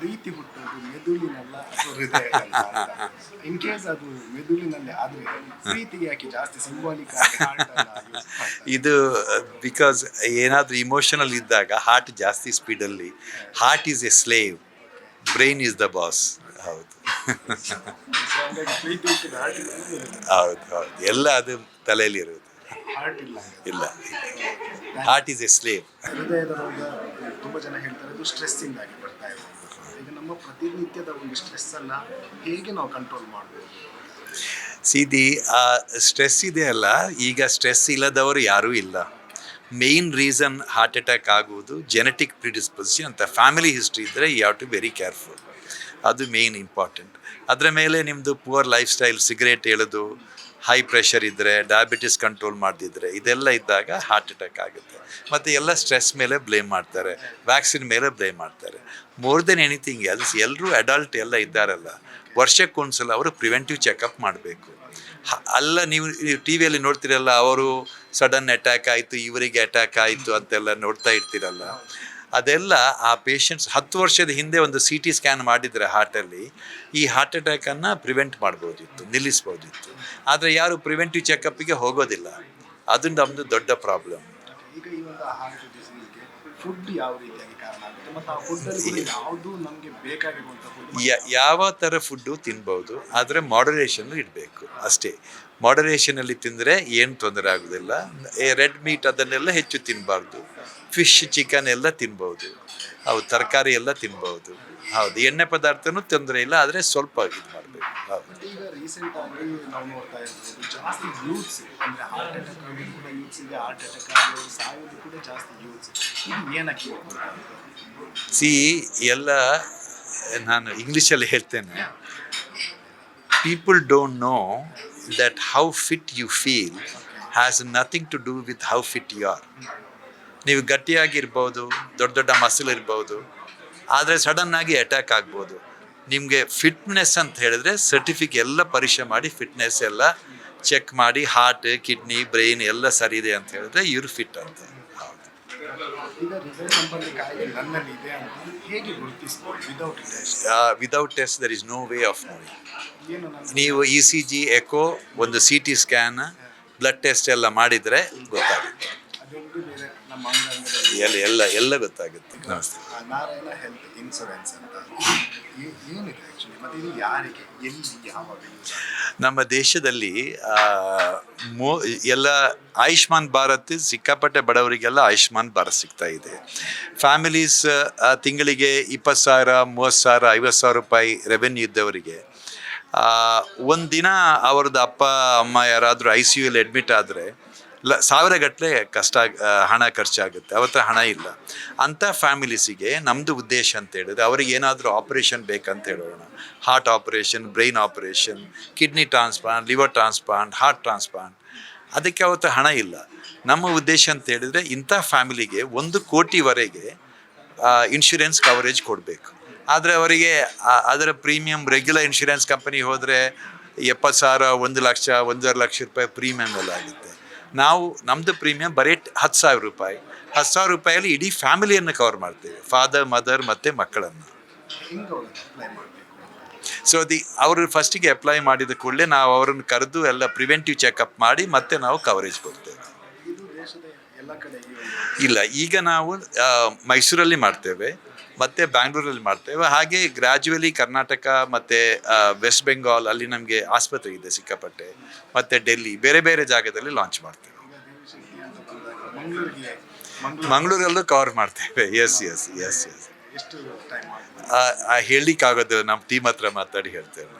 ಪ್ರೀತಿ ಹುಟ್ಟೋದು ಮೆದುಳಿನಲ್ಲ in case ಅದು ಮೆದುಳಿನಲ್ಲಿ ಆದ್ರೆ ಪ್ರೀತಿಗೆ ಯಾಕೆ ಜಾಸ್ತಿ ಸಿಂಬಾಲಿಕ್ ಇದು ಬಿಕಾಸ್ ಏನಾದರೂ ಇಮೋಷನಲ್ ಇದ್ದಾಗ ಹಾರ್ಟ್ ಜಾಸ್ತಿ ಸ್ಪೀಡಲ್ಲಿ heart is a slave brain is the boss ಹೌದು. ಪ್ರೀತಿ ಹೌದು ಹೌದು. ಎಲ್ಲ ಅದು ತಲೆಯಲ್ಲಿರೋದು ಇಲ್ಲ. ಹಾರ್ಟ್ ಈಸ್ ಎ ಸ್ಲೇವ್ ಹೃದಯದ ರೋಗ ತುಂಬಾ ಜನ ಹೇಳ್ತಾರೆ ಅದು ಸ್ಟ್ರೆಸ್ ಇಂದಾಗಿ ಬರ್ತಾ ಇದೆ ಈಗ ನಮ್ಮ ಪ್ರತಿನಿತ್ಯದ ಒಂದು ಸ್ಟ್ರೆಸ್ ಅನ್ನ ಹೇಗೆ ನಾವು ಕಂಟ್ರೋಲ್ ಮಾಡ್ಬೋದು? ಸೀದಿ, ಆ ಸ್ಟ್ರೆಸ್ ಇದೆ ಅಲ್ಲ, ಈಗ ಸ್ಟ್ರೆಸ್ ಇಲ್ಲದವರು ಯಾರೂ ಇಲ್ಲ. ಮೇನ್ ರೀಸನ್ ಹಾರ್ಟ್ ಅಟ್ಯಾಕ್ ಆಗುವುದು ಜೆನೆಟಿಕ್ ಪ್ರಿಡಿಸ್ಪೊಸಿಷನ್ ಅಂತ ಫ್ಯಾಮಿಲಿ ಹಿಸ್ಟ್ರಿ ಇದ್ದರೆ you have to very careful ಅದು ಮೇನ್ ಇಂಪಾರ್ಟೆಂಟ್ ಅದರ ಮೇಲೆ ನಿಮ್ಮದು ಪುವರ್ ಲೈಫ್ ಸ್ಟೈಲ್ ಸಿಗರೇಟ್ ಎಳೆದು ಹೈ ಪ್ರೆಷರ್ ಇದ್ದರೆ ಡಯಾಬಿಟಿಸ್ ಕಂಟ್ರೋಲ್ ಮಾಡದಿದ್ದರೆ ಇದೆಲ್ಲ ಇದ್ದಾಗ ಹಾರ್ಟ್ ಅಟ್ಯಾಕ್ ಆಗುತ್ತೆ. ಮತ್ತು ಎಲ್ಲ ಸ್ಟ್ರೆಸ್ ಮೇಲೆ ಬ್ಲೇಮ್ ಮಾಡ್ತಾರೆ ವ್ಯಾಕ್ಸಿನ್ ಮೇಲೆ ಬ್ಲೇಮ್ ಮಾಡ್ತಾರೆ. ಮೋರ್ ದೆನ್ ಎನಿಥಿಂಗ್ ಎಲ್ಸ್ ಎಲ್ಲರೂ ಅಡಲ್ಟ್ ಎಲ್ಲ ಇದ್ದಾರಲ್ಲ, ವರ್ಷಕ್ಕೊಂದ್ಸಲ ಅವರು ಪ್ರಿವೆಂಟಿವ್ ಚೆಕಪ್ ಮಾಡಬೇಕು. ಅಲ್ಲ ನೀವು ಟಿ ವಿಯಲ್ಲಿ ನೋಡ್ತಿರಲ್ಲ, ಅವರು ಸಡನ್ ಅಟ್ಯಾಕ್ ಆಯಿತು, ಇವರಿಗೆ ಅಟ್ಯಾಕ್ ಆಯಿತು ಅಂತೆಲ್ಲ ನೋಡ್ತಾ ಇರ್ತೀರಲ್ಲ. ಅದೆಲ್ಲ ಆ ಪೇಷಂಟ್ಸ್ ಹತ್ತು ವರ್ಷದ ಹಿಂದೆ ಒಂದು ಸಿ ಟಿ ಸ್ಕ್ಯಾನ್ ಮಾಡಿದರೆ ಹಾರ್ಟಲ್ಲಿ ಈ ಹಾರ್ಟ್ ಅಟ್ಯಾಕನ್ನು ಪ್ರಿವೆಂಟ್ ಮಾಡ್ಬೋದಿತ್ತು, ನಿಲ್ಲಿಸ್ಬೋದಿತ್ತು. ಆದರೆ ಯಾರು ಪ್ರಿವೆಂಟಿವ್ ಚೆಕಪ್ಪಿಗೆ ಹೋಗೋದಿಲ್ಲ. ಅದು ನಮ್ಮದು ದೊಡ್ಡ ಪ್ರಾಬ್ಲಮ್ ಫುಡ್ ಯಾವ ರೀತಿಯಾಗಿ ಕಾರಣ ಆಗುತ್ತೆ? ಮತ್ತು ಆ ಯಾವುದು ನಮಗೆ ಯಾವ ಥರ ಫುಡ್ಡು ತಿನ್ಬೋದು, ಆದರೆ ಮಾಡರೇಷನ್ ಇಡಬೇಕು, ಅಷ್ಟೇ. ಮಾಡರೇಷನಲ್ಲಿ ತಿಂದರೆ ಏನು ತೊಂದರೆ ಆಗೋದಿಲ್ಲ. ರೆಡ್ ಮೀಟ್ ಅದನ್ನೆಲ್ಲ ಹೆಚ್ಚು ತಿನ್ನಬಾರ್ದು ಫಿಶ್ ಚಿಕನ್ ಎಲ್ಲ ತಿನ್ಬೋದು. ಹೌದು, ತರಕಾರಿ ಎಲ್ಲ ತಿನ್ಬೋದು. ಹೌದು, ಎಣ್ಣೆ ಪದಾರ್ಥನೂ ತೊಂದರೆ ಇಲ್ಲ, ಆದರೆ ಸ್ವಲ್ಪ ಇದು ಮಾಡಬೇಕು ಈಗ ರೀಸೆಂಟ್ ಆಗಿ ನಾವು ನೋಡ್ತಾ ಇರ್ಬೋದು ಜಾಸ್ತಿ ಯೂತ್ಸ್ ಅಂದ್ರೆ ಹಾರ್ಟ್ ಅಟ್ಯಾಕ್ ಆಗಿ ಕೂಡ ಯೂತ್ಸ್ ಇದೆ ಹಾರ್ಟ್ ಅಟ್ಯಾಕ್ ಆಗಿ ಸಾಯೋದು ಕೂಡ ಜಾಸ್ತಿ ಯೂತ್ಸ್ ಇದು. ಏನಕ್ಕೆ ಸಿ ಎಲ್ಲ ನಾನು ಇಂಗ್ಲೀಷಲ್ಲಿ ಹೇಳ್ತೇನೆ. People don't know that how fit you feel has nothing to do with how fit you are ನೀವು ಗಟ್ಟಿಯಾಗಿರ್ಬೋದು ದೊಡ್ಡ ದೊಡ್ಡ ಮಸಲ್ ಇರ್ಬೋದು ಆದರೆ ಸಡನ್ನಾಗಿ ಅಟ್ಯಾಕ್ ಆಗ್ಬೋದು. ನಿಮಗೆ ಫಿಟ್ನೆಸ್ ಅಂತ ಹೇಳಿದ್ರೆ ಸರ್ಟಿಫಿಕ್ ಎಲ್ಲ ಪರೀಕ್ಷೆ ಮಾಡಿ ಫಿಟ್ನೆಸ್ ಎಲ್ಲ ಚೆಕ್ ಮಾಡಿ ಹಾರ್ಟ್ ಕಿಡ್ನಿ ಬ್ರೈನ್ ಎಲ್ಲ ಸರಿ ಇದೆ ಅಂತ ಹೇಳಿದ್ರೆ ಇವ್ರು ಫಿಟ್ ಅಂತ. Without test there is no way of knowing ನೀವು ಇ ಸಿ ಜಿ ಎಕೋ ಒಂದು C T scan blood test ಎಲ್ಲ ಮಾಡಿದರೆ ಗೊತ್ತಾಗುತ್ತೆ. ಎಲ್ಲ ಎಲ್ಲ ಎಲ್ಲ ಗೊತ್ತಾಗುತ್ತೆ. ನಮಸ್ತೆ ನಾರಾಯಣ ಹೆಲ್ತ್ ಇನ್ಶೂರೆನ್ಸ್ ಅಂತ. ನಮ್ಮ ದೇಶದಲ್ಲಿ ಮೋ, ಎಲ್ಲ ಆಯುಷ್ಮಾನ್ ಭಾರತ್, ಸಿಕ್ಕಾಪಟ್ಟೆ ಬಡವರಿಗೆಲ್ಲ ಆಯುಷ್ಮಾನ್ ಭಾರತ್ ಸಿಗ್ತಾ ಇದೆ. ಫ್ಯಾಮಿಲೀಸ್ ತಿಂಗಳಿಗೆ ಇಪ್ಪತ್ತು ಸಾವಿರ, ಮೂವತ್ತು ಸಾವಿರ, ಐವತ್ತು ಸಾವಿರ ರೂಪಾಯಿ ರೆವೆನ್ಯೂ ಇದ್ದವರಿಗೆ ಒಂದು ದಿನ ಅವ್ರದ್ದು ಅಪ್ಪ, ಅಮ್ಮ ಯಾರಾದರೂ ಐ ಸಿ ಯುಲಿ ಅಡ್ಮಿಟ್ ಆದರೆ ಲ ಸಾವಿರಗಟ್ಟಲೆ ಕಷ್ಟ ಆಗ್- ಆ, ಹಣ ಖರ್ಚಾಗುತ್ತೆ. ಅವತ್ತ ಹಣ ಇಲ್ಲ. ಅಂಥ ಫ್ಯಾಮಿಲೀಸಿಗೆ ನಮ್ಮದು ಉದ್ದೇಶ ಅಂತ ಹೇಳಿದ್ರೆ ಅವ್ರಿಗೆ ಏನಾದರೂ ಆಪ್ರೇಷನ್ ಬೇಕಂತ ಹೇಳೋಣ. Heart operation brain operation kidney transplant liver transplant heart transplant. ಅದಕ್ಕೆ ಅವತ್ತು ಹಣ ಇಲ್ಲ. ನಮ್ಮ ಉದ್ದೇಶ ಅಂತ ಹೇಳಿದರೆ ಇಂಥ ಫ್ಯಾಮಿಲಿಗೆ ಒಂದು ಕೋಟಿವರೆಗೆ ಇನ್ಶೂರೆನ್ಸ್ ಕವರೇಜ್ ಕೊಡಬೇಕು. ಆದರೆ ಅವರಿಗೆ ಅದರ ಪ್ರೀಮಿಯಂ ರೆಗ್ಯುಲರ್ ಇನ್ಶೂರೆನ್ಸ್ ಕಂಪನಿ ಹೋದರೆ ಎಪ್ಪತ್ತು ಸಾವಿರ ಒಂದು ಲಕ್ಷ ಒಂದೂವರೆ ಲಕ್ಷ ರೂಪಾಯಿ ಪ್ರೀಮಿಯಮ್ ಎಲ್ಲ ಆಗುತ್ತೆ. ನಾವು ನಮ್ಮದು ಪ್ರೀಮಿಯಂ ಬರೀ ಹತ್ತು ಸಾವಿರ ರೂಪಾಯಿ. ಹತ್ತು ಸಾವಿರ ರೂಪಾಯಲ್ಲಿ ಇಡೀ ಫ್ಯಾಮಿಲಿಯನ್ನು ಕವರ್ ಮಾಡ್ತೇವೆ. ಫಾದರ್ ಮದರ್ ಮತ್ತು ಮಕ್ಕಳನ್ನು. ಸೊ ಅದು ಅವರು ಫಸ್ಟಿಗೆ ಅಪ್ಲೈ ಮಾಡಿದ ಕೂಡಲೇ ನಾವು ಅವರನ್ನು ಕರೆದು ಎಲ್ಲ ಪ್ರಿವೆಂಟಿವ್ ಚೆಕಪ್ ಮಾಡಿ ಮತ್ತೆ ನಾವು ಕವರೇಜ್ ಕೊಡ್ತೇವೆ. ಇಲ್ಲ ಈಗ ನಾವು ಮೈಸೂರಲ್ಲಿ ಮಾಡ್ತೇವೆ. ಮತ್ತು ಬ್ಯಾಂಗ್ಳೂರಲ್ಲಿ ಮಾಡ್ತೇವೆ. ಹಾಗೆ ಗ್ರ್ಯಾಜುವಲಿ ಕರ್ನಾಟಕ ಮತ್ತು ವೆಸ್ಟ್ ಬೆಂಗಾಲ್ ಅಲ್ಲಿ ನಮಗೆ ಆಸ್ಪತ್ರೆ ಇದೆ ಸಿಕ್ಕಾಪಟ್ಟೆ. ಮತ್ತು ಡೆಲ್ಲಿ ಬೇರೆ ಬೇರೆ ಜಾಗದಲ್ಲಿ ಲಾಂಚ್ ಮಾಡ್ತೇವೆ. ಮಂಗಳೂರಲ್ಲೂ ಕವರ್ ಮಾಡ್ತೇವೆ. ಎಸ್ ಎಸ್ ಎಸ್ ಎಸ್ ಹೇಳಿಕ್ಕಾಗೋದು ನಮ್ಮ ಟೀಮ್ ಹತ್ರ ಮಾತಾಡಿ ಹೇಳ್ತೇವೆ.